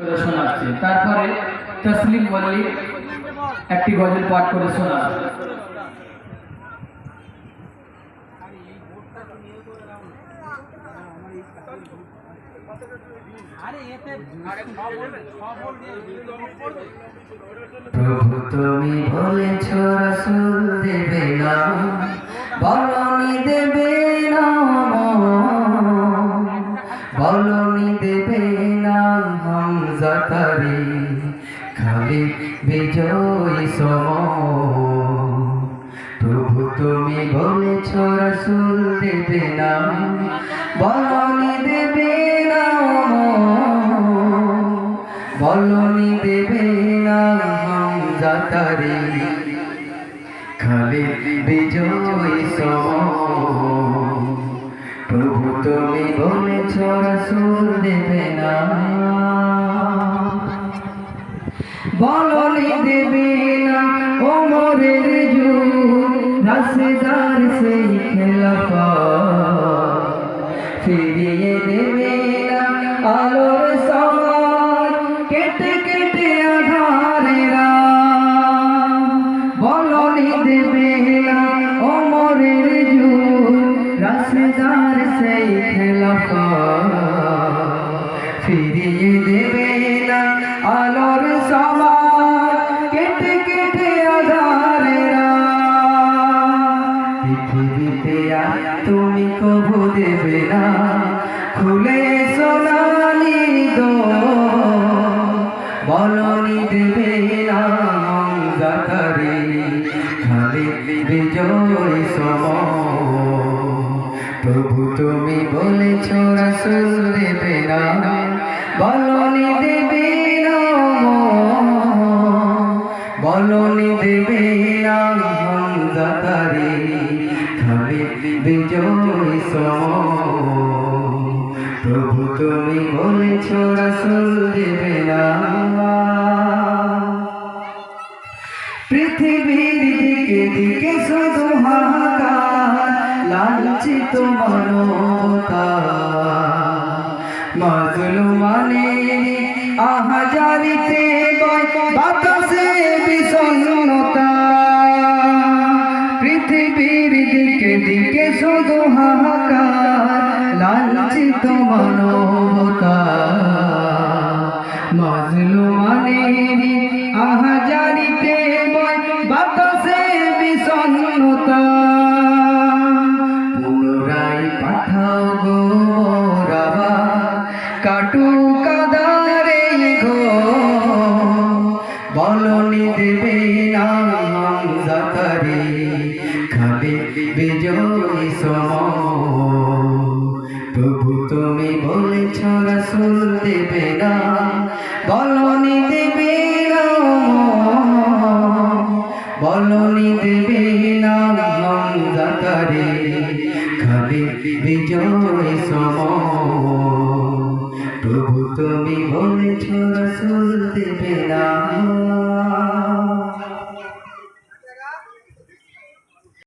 শোনাচ্ছে তারপরে তসলিম মল্লিক একটি গজল পাঠ করে শোনাচ্ছে প্রভু তুমি বলেছ রসুল দেবে বলনি দেবে বলনি দেবে হামজা তারি খালি বিজয় সম। প্রভু তুমি বলেছ, রসুল দেবে না, বলনি দেবে না, বলনি দেবে না হামজা তারি খালি বিজয় সম। প্রভু তুমি বলেছ, রসুল দেবে না। বলনি দেবে না ওমরের যুগ রাসেদার সেই খেলাফা বলনি দেবে না জাকারি। খালি বিজয় সম প্রভু তুমি বলেছ রসুল দেবে না বলনি দেবে না বলনি দেবে না জাকারি। খালি বিজয় সম প্রভু তুমি বলেছ রসুল দেবে না পৃথিবীর দিকে দিকে শুধু হাহাকার লাঞ্ছিত মানবতা। মাজলুমানে আহাজারিতে বাতাসে বিষণ্ণতা। পৃথিবীর দিকে দিকে শুধু হাহাকার লাঞ্ছিত মানবতা। বিষণ্ণতা পুনরায় পাঠাও গো রাবা। কাটু কাদারে গো। দেবে না জাকারি। খালি বিজয় সম খাবে বিজয় সম প্রভু তুমি বলেছ রসুল দেবে না।